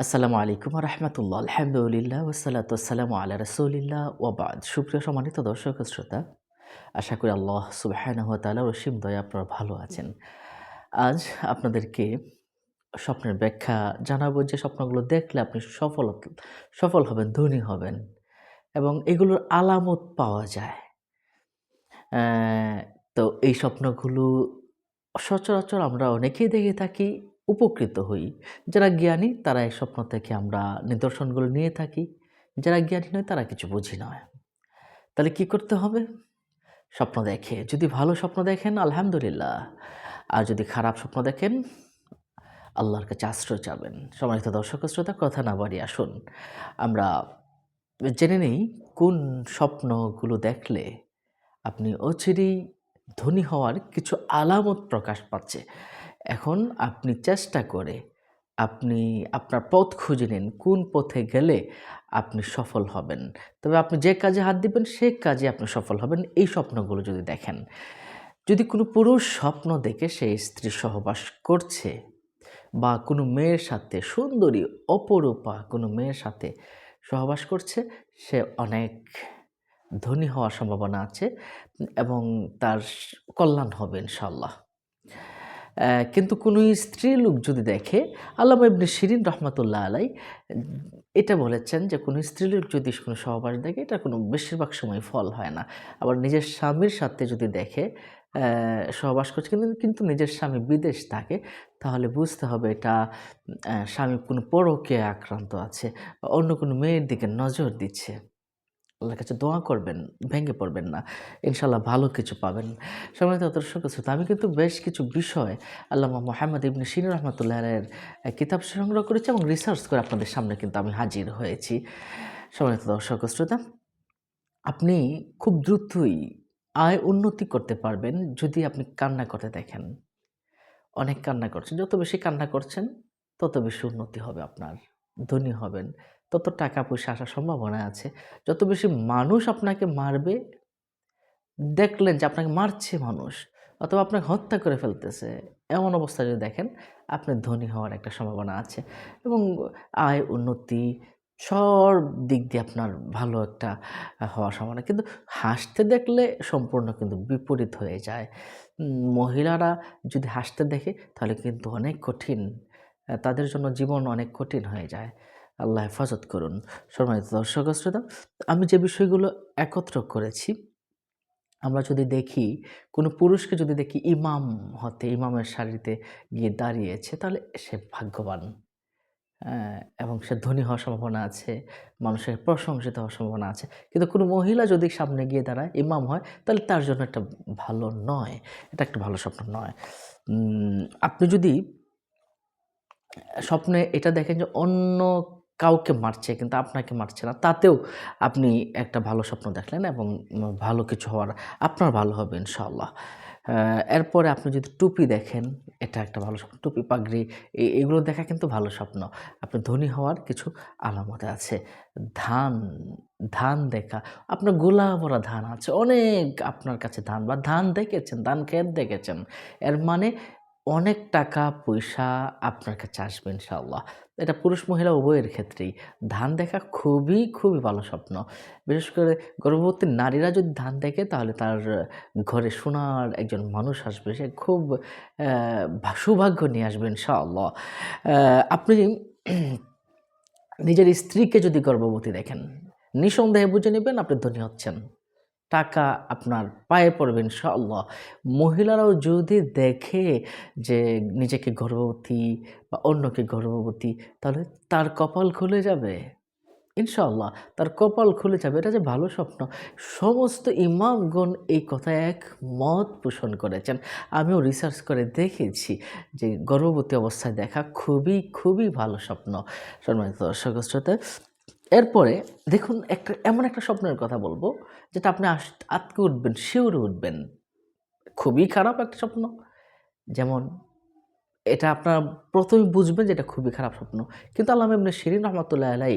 আসসালামু আলাইকুম রহমতুল্লাহ আলহামদুলিল্লাহ ওসালাত আসসালামু আল্লাহ রসুলিল্লাহ ওবাদ সুপ্রিয় সম্মানিত দর্শক শ্রোতা, আশা করি আল্লাহ সুবাহানহ তালা রসিম দয়া, আপনারা ভালো আছেন। আজ আপনাদেরকে স্বপ্নের ব্যাখ্যা জানাব, যে স্বপ্নগুলো দেখলে আপনি সফল সফল হবেন, ধনী হবেন এবং এগুলোর আলামত পাওয়া যায়। তো এই স্বপ্নগুলো সচরাচর আমরা অনেকেই দেখে থাকি উপকৃত হই। যারা জ্ঞানী, তারা এই স্বপ্ন থেকে আমরা নিদর্শনগুলো নিয়ে থাকি। যারা জ্ঞানী নয়, তারা কিছু বুঝি নয় তাহলে কি করতে হবে? স্বপ্ন দেখে। যদি ভালো স্বপ্ন দেখেন, আলহামদুলিল্লাহ। আর যদি খারাপ স্বপ্ন দেখেন, আল্লাহর কাছে আশ্রয় চাবেন। সম্মানিত দর্শক শ্রোতা, কথা না বাড়ি আসুন। আমরা জেনে নেই, কোন স্বপ্নগুলো দেখলে আপনি অচিরেই ধনী হওয়ার কিছু আলামত প্রকাশ পাচ্ছে। এখন আপনি চেষ্টা করে আপনি আপনার পথ খুঁজে নিন, কোন পথে গেলে আপনি সফল হবেন। তবে আপনি যে কাজে হাত দিবেন, সে কাজে আপনি সফল হবেন, এই স্বপ্নগুলো যদি দেখেন। যদি কোনো পুরুষ স্বপ্ন দেখে সে স্ত্রী সহবাস করছে বা কোনো মেয়ের সাথে, সুন্দরী, অপরূপা কোনো মেয়ের সাথে সহবাস করছে, সে অনেক ধনী হওয়ার সম্ভাবনা আছে এবং তার কল্যাণ হবে ইনশাল্লাহ কিন্তু কোনো স্ত্রী লোক যদি দেখে, আল্লামা ইবনে শিরিন রহমতুল্লাহ আলাই, এটা বলেছেন যে কোনো স্ত্রী লোক যদি কোনো সহবাস দেখে, এটা কোনো বেশিরভাগ সময় ফল হয় না। আবার নিজের স্বামীর সাথে যদি দেখে সহবাস করছে, কিন্তু কিন্তু নিজের স্বামী বিদেশ থাকে, তাহলে বুঝতে হবে এটা স্বামী কোনো পরকে আক্রান্ত আছে অন্য কোনো মেয়ের দিকে নজর দিচ্ছে। আল্লাহর কাছে দোয়া করবেন, ভেঙে পড়বেন না। ইনশাল্লাহ ভালো কিছু পাবেন। সম্মানিত দর্শক শ্রোতা আমি কিন্তু বেশ কিছু বিষয় আল্লামা মোহাম্মদ ইবনে শিন রহমতুল্লাহ এর কিতাব সংগ্রহ করেছি এবং রিসার্চ করে আপনাদের সামনে কিন্তু আমি হাজির হয়েছি। সম্মানিত দর্শক, শ্রোতা, আপনি খুব দ্রুতই আয় উন্নতি করতে পারবেন যদি আপনি কান্না করতে দেখেন। অনেক কান্না করছেন। যত বেশি কান্না করছেন, তত বেশি উন্নতি হবে আপনার, ধনী হবেন। তত টাকা পয়সা আসার সম্ভাবনা আছে। যত বেশি মানুষ আপনাকে মারবে, দেখলেন যে আপনাকে মারছে মানুষ, অথবা আপনাকে হত্যা করে ফেলতেছে, এমন অবস্থা যদি দেখেন, আপনি ধনী হওয়ার একটা সম্ভাবনা আছে। এবং আয়, উন্নতি সব দিক দিয়ে আপনার ভালো একটা হওয়ার সম্ভাবনা। কিন্তু হাসতে দেখলে সম্পূর্ণ কিন্তু বিপরীত হয়ে যায়। মহিলারা যদি হাসতে দেখে, তাহলে কিন্তু অনেক কঠিন, তাদের জন্য জীবন অনেক কঠিন হয়ে যায়। আল্লাহ হেফাজত করুন। সম্মানিত দর্শক শ্রোতা আমি যে বিষয়গুলো একত্র করেছি আমরা যদি দেখি কোনো পুরুষকে যদি দেখি ইমাম হতে ইমামের সারিতে গিয়ে দাঁড়িয়েছে তাহলে সে ভাগ্যবান। আহ, এবং সে ধনী হওয়ার সম্ভাবনা আছে মানুষের প্রশংসিত হওয়ার সম্ভাবনা আছে। কিন্তু কোনো মহিলা যদি সামনে গিয়ে দাঁড়ায় ইমাম হয় তাহলে তার জন্য একটা ভালো নয় এটা একটা ভালো স্বপ্ন নয়। আপনি যদি স্বপ্নে এটা দেখেন যে অন্য কাউকে মারছে কিন্তু আপনাকে মারছে না। তাতেও আপনি একটা ভালো স্বপ্ন দেখলেন এবং ভালো কিছু হওয়ার আপনার ভালো হবে ইনশাআল্লাহ। আহ, এরপরে আপনি যদি টুপি দেখেন এটা একটা ভালো স্বপ্ন। টুপি পাগড়ি এগুলো দেখা কিন্তু ভালো স্বপ্ন। আপনি ধনী হওয়ার কিছু আলামতে আছে। ধান ধান দেখা আপনার গোলা ভরা ধান আছে। অনেক আপনার কাছে ধান বা ধান দেখেছেন ধান ক্ষেত দেখেছেন। এর মানে অনেক টাকা, পয়সা আপনার কাছে আসবে ইনশাআল্লাহ। এটা পুরুষ মহিলা উভয়ের ক্ষেত্রেই। ধান দেখা খুবই খুবই ভালো স্বপ্ন। বিশেষ করে গর্ভবতী নারীরা যদি ধান দেখে, তাহলে তার ঘরে সোনার একজন মানুষ আসবে। সে খুব সৌভাগ্য নিয়ে আসবে ইনশাআল্লাহ। আপনি নিজের স্ত্রীকে যদি গর্ভবতী দেখেন, নিঃসন্দেহে বুঝে নেবেন আপনি ধনী হচ্ছেন। টাকা আপনার পায়ে পড়বে, ইনশাআল্লাহ। মহিলারাও যদি দেখে যে নিজেকে গর্ভবতী বা অন্যকে গর্ভবতী, তাহলে তার কপাল খুলে যাবে, ইনশাআল্লাহ। তার কপাল খুলে যাবে, এটা যে ভালো স্বপ্ন। সমস্ত ইমামগণ এই কথায় এক মত পোষণ করেছেন। আমিও রিসার্চ করে দেখেছি যে গর্ভবতী অবস্থায় দেখা খুবই খুবই ভালো স্বপ্ন। সম্মানিত দর্শক, শ্রোতা এরপরে দেখুন একটা, এমন একটা স্বপ্নের কথা বলব, যেটা আপনি আটকে উঠবেন, শিউরে উঠবেন। খুবই খারাপ একটা স্বপ্ন। যেমন এটা আপনার প্রথমে বুঝবেন যে এটা খুবই খারাপ স্বপ্ন। কিন্তু আল্লাহ এমনি শিরিন রহমতুল্লাহ আলাই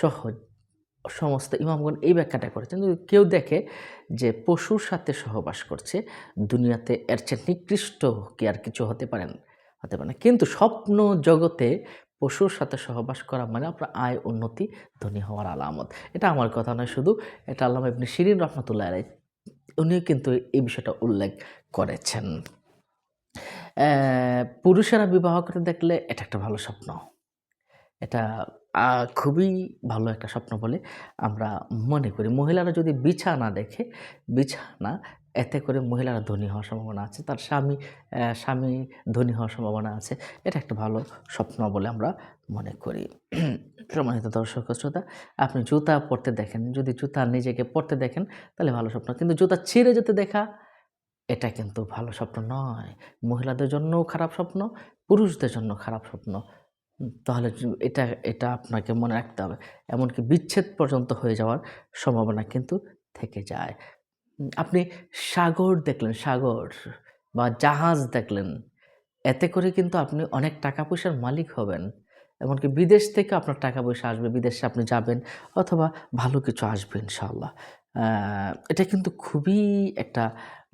সহজ সমস্ত ইমামগণ এই ব্যাখ্যাটা করেছেন কেউ দেখে যে পশুর সাথে সহবাস করছে, দুনিয়াতে এর চেয়ে নিকৃষ্ট কি আর কিছু হতে পারেন, হতে পারে না। কিন্তু স্বপ্ন জগতে পশুর সাথে সহবাস করা মানে আপনার আয় উন্নতি, ধনী হওয়ার আলামত। এটা আমার কথা নয় শুধু, এটা আল্লাহ ইবনে শিরিন রহমতুল্লাহ রায় উনিও কিন্তু এই বিষয়টা উল্লেখ করেছেন। পুরুষেরা বিবাহ করে দেখলে এটা একটা ভালো স্বপ্ন। এটা খুবই ভালো একটা স্বপ্ন বলে আমরা মনে করি। মহিলারা যদি বিছানা দেখে, বিছানা, এতে করে মহিলারা ধনী হওয়ার সম্ভাবনা আছে, তার স্বামী স্বামী ধনী হওয়ার সম্ভাবনা আছে। এটা একটা ভালো স্বপ্ন বলে আমরা মনে করি। সম্মানিত দর্শক শ্রোতা, আপনি জুতা পরতে দেখেন, যদি জুতা নিজেকে পরতে দেখেন, তাহলে ভালো স্বপ্ন। কিন্তু জুতা ছিঁড়ে যেতে দেখা, এটা কিন্তু ভালো স্বপ্ন নয়। মহিলাদের জন্যও খারাপ স্বপ্ন, পুরুষদের জন্য খারাপ স্বপ্ন। তাহলে এটা এটা আপনাকে মনে রাখতে হবে। এমনকি বিচ্ছেদ পর্যন্ত হয়ে যাওয়ার সম্ভাবনা কিন্তু থেকে যায়। আপনি সাগর দেখলেন, সাগর বা জাহাজ দেখলেন, এতে করে কিন্তু আপনি অনেক টাকা পয়সার মালিক হবেন। এমনকি বিদেশ থেকে আপনার টাকা পয়সা আসবে, বিদেশে আপনি যাবেন অথবা ভালো কিছু আসবে ইনশাল্লাহ এটা কিন্তু খুবই একটা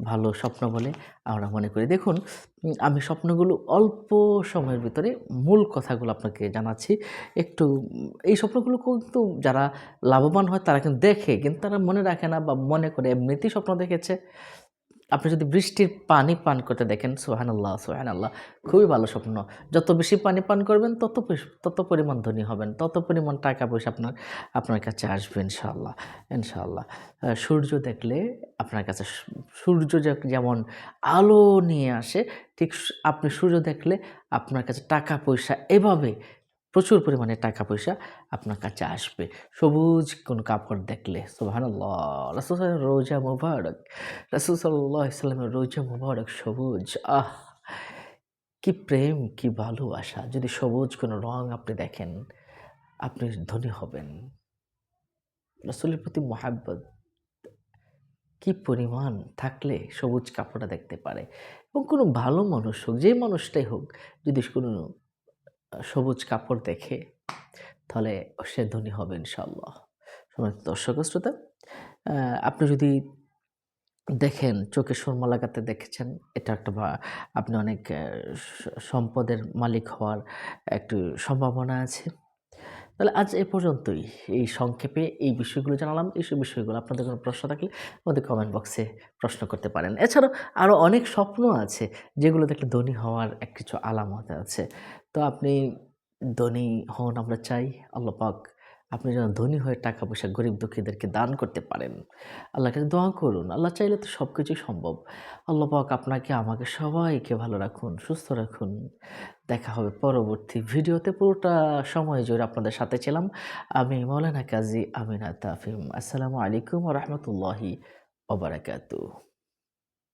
ভালো স্বপ্ন বলে আমরা মনে করি। দেখুন আমি স্বপ্নগুলো অল্প সময়ের ভিতরে মূল কথাগুলো আপনাকে জানাচ্ছি। একটু এই স্বপ্নগুলো কিন্তু যারা লাভবান হয় তারা কিন্তু দেখে, কিন্তু তারা মনে রাখে না বা মনে করে এমনিতেই স্বপ্ন দেখেছে। আপনি যদি বৃষ্টির পানি পান করতে দেখেন সোহান আল্লাহ সোহান আল্লাহ খুবই ভালো স্বপ্ন। যত বেশি পানি পান করবেন, তত তত পরিমাণ ধনী হবেন, তত পরিমাণ টাকা পয়সা আপনার আপনার কাছে আসবে, ইনশাআল্লাহ ইনশাআল্লাহ। সূর্য দেখলে আপনার কাছে সূর্য যেমন আলো নিয়ে আসে, ঠিক আপনি সূর্য দেখলে আপনার কাছে টাকা পয়সা এভাবে প্রচুর পরিমাণে টাকা পয়সা আপনার কাছে আসবে। সবুজ কোন কাপড় দেখলে সোহান আল্লাহ রোজা মুবারক রাসুল ইসলামের রোজা মুবারক সবুজ, আহ! কি প্রেম, কি ভালোবাসা। যদি সবুজ কোনো রং আপনি দেখেন, আপনি ধনী হবেন। রাসুলের প্রতি মহাব্বত, কি পরিমাণ থাকলে সবুজ কাপড়টা দেখতে পারে? এবং কোনো ভালো মানুষ হোক, যে মানুষটাই হোক, যদি কোনো সবুজ কাপড় দেখে, তাহলে সে ধনী হবে ইনশাল্লাহ সমস্ত দর্শক শ্রোতা আপনি যদি দেখেন, চোখে সুরমা লাগাতে দেখেছেন, এটা একটা বা- আপনি অনেক সম্পদের মালিক হওয়ার একটু সম্ভাবনা আছে। তাহলে আজ এ পর্যন্তই। এই সংক্ষেপে এই বিষয়গুলো জানালাম। এইসব বিষয়গুলো আপনাদের কোনো প্রশ্ন থাকলে আমাদের কমেন্ট বক্সে প্রশ্ন করতে পারেন। এছাড়াও আরও অনেক স্বপ্ন আছে যেগুলো দেখলে ধনী হওয়ার এক কিছু আলামত আছে। তো আপনি ধনী হন আমরা চাই। আল্লাহ পাক আপনি যেন ধনী হয়ে টাকা পয়সা গরিব দুঃখীদেরকে দান করতে পারেন। আল্লাহ কাছে দোয়া করুন। আল্লাহ চাইলে তো সব কিছুই সম্ভব। আল্লাহ পাক আপনাকে, আমাকে সবাইকে ভালো রাখুন, সুস্থ রাখুন। দেখা হবে পরবর্তী ভিডিওতে। পুরোটা সময় জুড়ে আপনাদের সাথে ছিলাম আমি মৌলানা কাজী আমিনা তাফিম। আসসালামু আলাইকুম রহমতুল্লাহি ওবরাকাতু